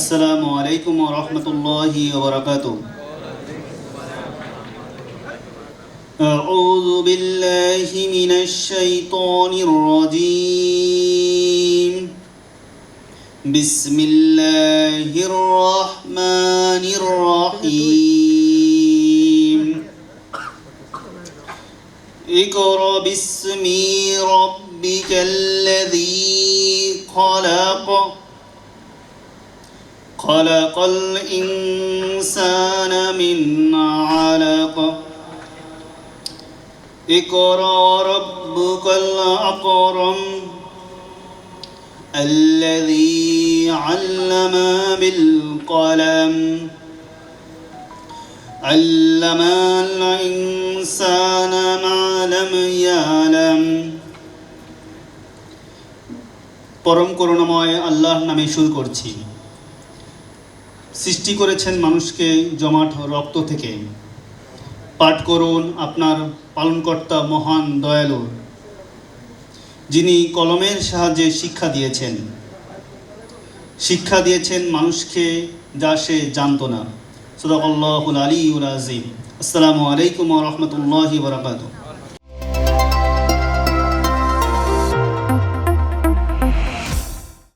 السلام عليكم ورحمة الله وبركاته. أعوذ بالله من الشيطان الرجيم. بسم الله الرحمن الرحيم. اقرأ باسم ربك الذي خلق. خلق الإنسان من علق اقرأ ربك الأكرم الذي علم بالقلم علم الإنسان ما لم يعلم পরম করুণাময় আল্লাহর নামে শুরু করছি সৃষ্টি করেছেন মানুষকে জমাট রক্ত থেকে। পাঠ করুন আপনার পালনকর্তা মহান দয়ালু, যিনি কলমের সাহায্যে শিক্ষা দিয়েছেন। শিক্ষা দিয়েছেন মানুষকে যা সে জানতো না। সদাকল্লাহুল আলী উল আজিম আসসালামু আলাইকুম রহমতুল্লাহি বরাকাতুহ।